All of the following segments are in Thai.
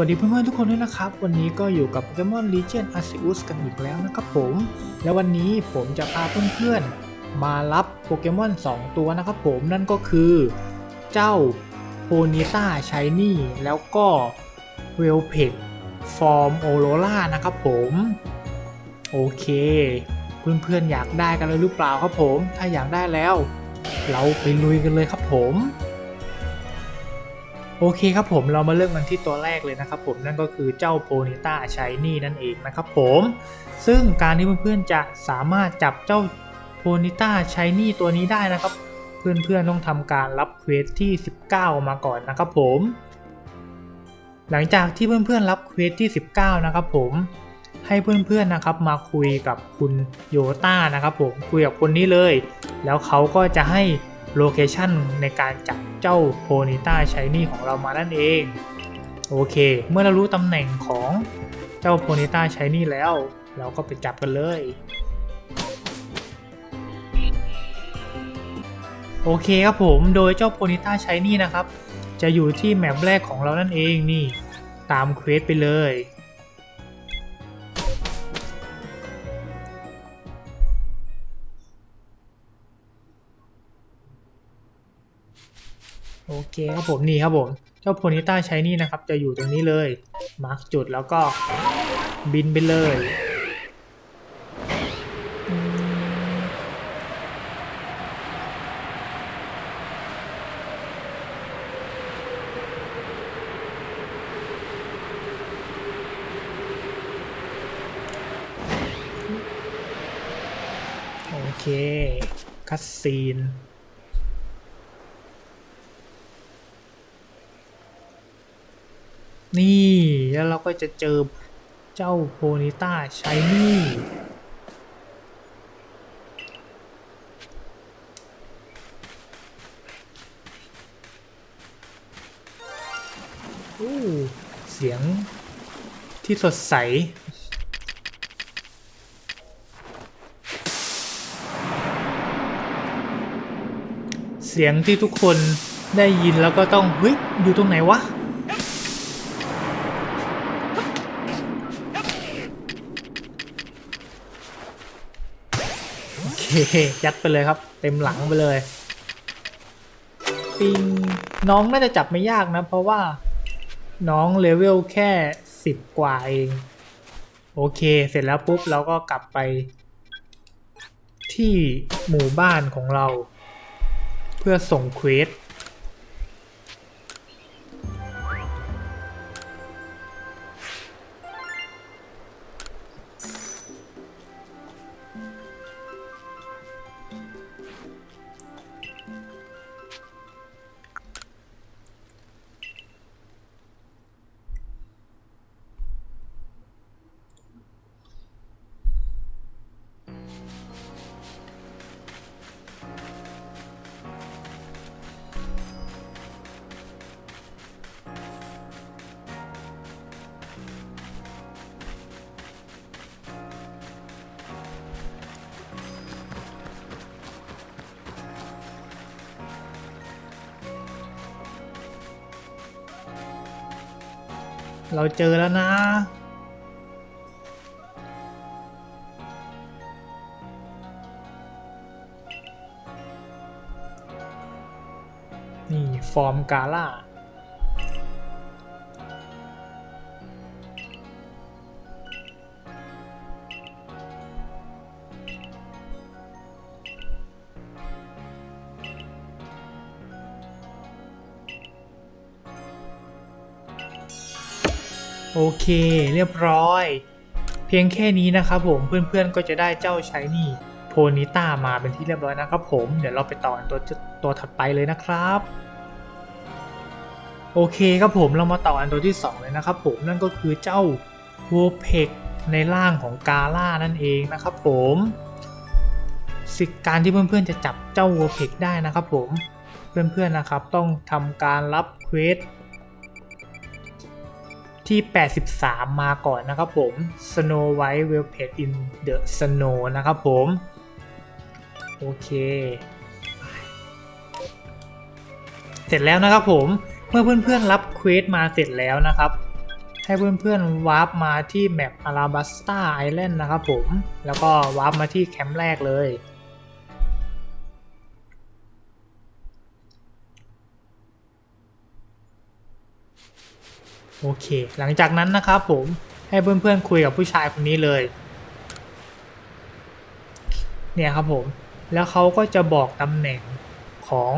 วัสดีเพื่อนๆทุกคนด้วยนะครับ วันนี้ก็อยู่กับ Pokemon Legion Arceus กันอีกแล้วนะครับผม และวันนี้ผมจะพาเพื่อนๆมารับโปเกมอน 2 ตัวนะครับผมนั่นก็คือเจ้าโพนิต้าชายนี่แล้วก็เวลเพกฟอร์มโอโรล่านะครับผม โอเค เพื่อนๆอยากได้กันเลยหรือเปล่าครับผม ถ้าอยากได้แล้ว เราไปลุยกันเลยครับผม โอเคครับผมเรามาเริ่มกันที่ตัวแรกเลยนะครับผมนั่นก็คือเจ้าโพนิต้าชายนี่นั่นเองนะครับผมซึ่งการที่เพื่อนๆจะสามารถจับเจ้าโพนิต้าชายนี่ตัวนี้ได้นะครับ เพื่อนๆต้องทำการรับเควสที่ 19 มาก่อนนะครับผม หลังจากที่เพื่อนๆรับเควสที่ 19 นะครับผมให้เพื่อนๆนะครับมาคุยกับคุณโยต้านะครับผมคุยกับคนนี้เลย แล้วเขาก็จะให้ โลเคชันในการจับเจ้าโพนิต้าชายนี่ของเรามานั่นเอง โอเค เมื่อเรารู้ตำแหน่งของเจ้าโพนิต้าชายนี่แล้ว เราก็ไปจับกันเลย โอเคครับผมโดยเจ้าโพนิต้าชายนี่นะครับ จะอยู่ที่แมปแรกของเรานั่นเองนี่ ตามเควสไปเลย โอเคครับผมนี่ครับผม เจ้าโพนิต้าใช้นี่นะครับ จะอยู่ตรงนี้เลย มาร์กจุดแล้วก็บินไปเลยโอเค คัดซีน นี่แล้วเราก็จะเจอเจ้าโพนิต้าชายนี่อู้เสียงที่สดใสเสียงที่ทุกคนได้ยินแล้วก็ต้องเฮ้ยอยู่ตรงไหนวะ เค ยัดไปเลยครับ เต็มหลังไปเลย ปิง น้องน่าจะจับไม่ยากนะ เพราะว่าน้องเลเวลแค่สิบกว่าเอง โอเค เสร็จแล้วปุ๊บเราก็กลับไป ที่หมู่บ้านของเรา เพื่อส่งเควส เราเจอแล้วนะ นี่ ฟอร์มกาล่า โอเค เรียบร้อย เพียงแค่นี้นะครับผมเพื่อนๆก็จะได้เจ้าชายนี่โพนิต้ามาเป็นที่เรียบร้อยนะครับผม เดี๋ยวเราไปต่อตัวตัวถัดไปเลยนะครับ โอเคครับผมเรามาต่ออันตัวที่ 2 เลยนะครับผมนั่นก็คือเจ้าโวเพกในร่างของกาล่านั่นเองนะครับผมสิการที่เพื่อนๆจะจับเจ้าโวเพกได้นะครับผมเพื่อนๆนะครับต้องทำการรับเควส ที่ 83 มาก่อนนะครับผม Snow White w e l p e t in the Snow นะครับผม โอเค เสร็จแล้วนะครับผม เมื่อเพื่อนๆรับเควสมาเสร็จแล้วนะครับ ให้เพื่อนๆวาร์ปมาที่แมปอาราบัสตาไอแลนด์นะครับผม แล้วก็วาร์ปมาที่แคมป์แรกเลย โอเค หลังจากนั้นนะครับผมให้เพื่อนๆคุยกับผู้ชายคนนี้เลย เนี่ยครับผม แล้วเขาก็จะบอกตำแหน่งของ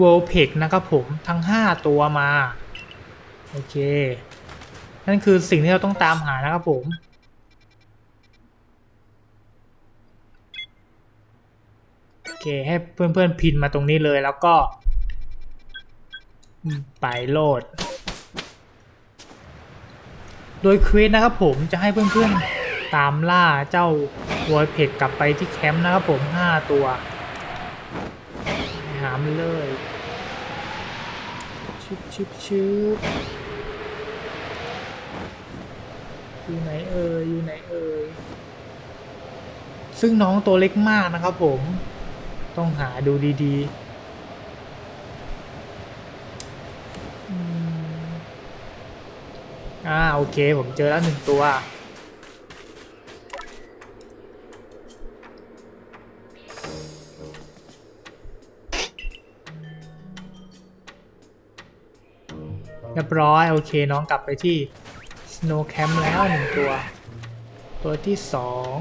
w o r l d p e g นะครับผมทั้ง 5 ตัวมา โอเค นั่นคือสิ่งที่เราต้องตามหานะครับผมโอเคให้เพื่อนๆพินมาตรงนี้เลยแล้วก็ ไปโหลด โดยเควสนะครับผมจะให้เพื่อนๆตามล่าเจ้าวอยเพกกลับไปที่แคมป์นะครับผม5ตัว หามเลยชิบชิบชิบอยู่ไหนเอ่ยอยู่ไหนเอ่ยซึ่งน้องตัวเล็กมากนะครับผม ต้องหาดูดีๆอืม อ่าโอเคผมเจอแล้วหนึ่งตัว เรียบร้อยโอเคน้องกลับไปที่ Snow Camp แล้วหนึ่งตัว ตัวที่สอง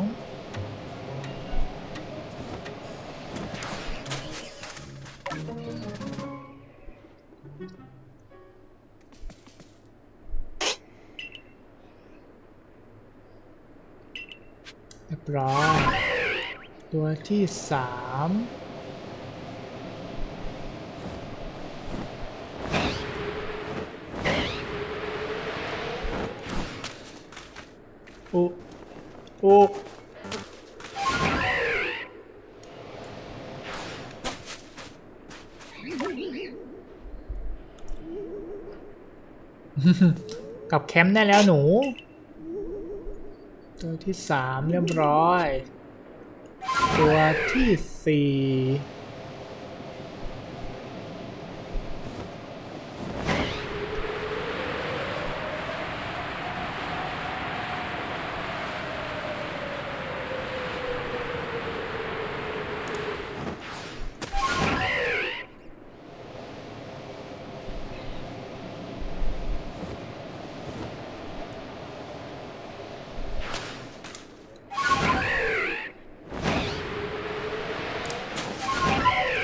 เรียบร้อย ตัวที่สามโอ้โอ้กลับแคมป์ได้แล้วหนู ตัวที่สามเรียบร้อย ตัวที่สี่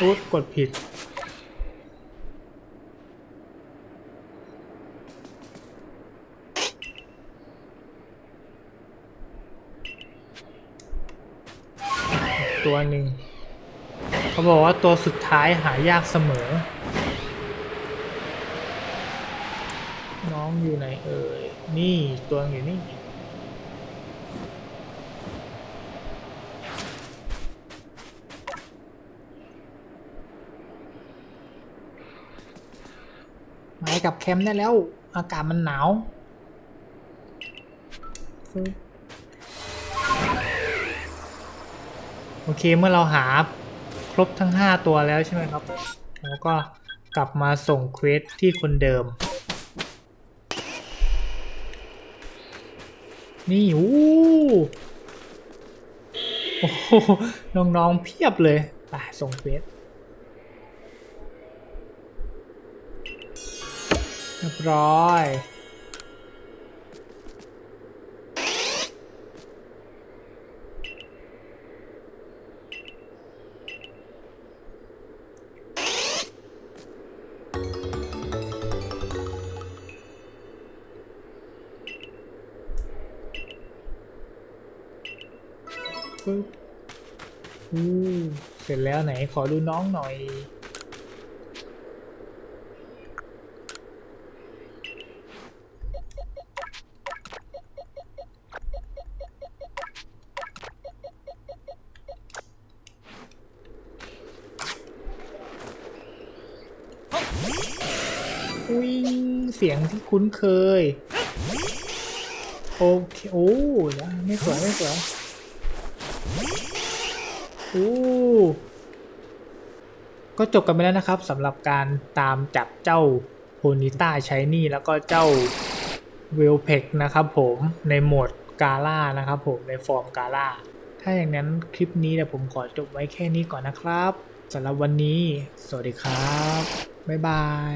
อุ๊ยกดผิด ตัวหนึ่ง เขาบอกว่าตัวสุดท้ายหายากเสมอ น้องอยู่ไหนเอ่ย นี่ตัวอยู่นี่ ไปกับแคมป์ได้แล้ว อากาศมันหนาวโอเคเมื่อเราหาครบทั้ง 5 ตัวแล้วใช่ไหมครับ แล้วก็กลับมาส่งเควสที่คนเดิม นี่อู้โอ้โหน้องๆเพียบเลย ไปส่งเควส รียบร้อยปึ๊บอู้เสร็จแล้วไหนขอดูน้องหน่อย วิ่งเสียงที่คุ้นเคย โอเค โอ้ยไม่สวยไม่สวยโอ้ก็จบกันไปแล้วนะครับสำหรับการตามจับเจ้าโพนิต้าชายนี่แล้วก็เจ้าเวลเพกนะครับผมในโหมดกาล่านะครับผมในฟอร์มกาล่า ถ้าอย่างนั้นคลิปนี้เดี๋ยวผมขอจบไว้แค่นี้ก่อนนะครับสำหรับวันนี้ สวัสดีครับ บ๊ายบาย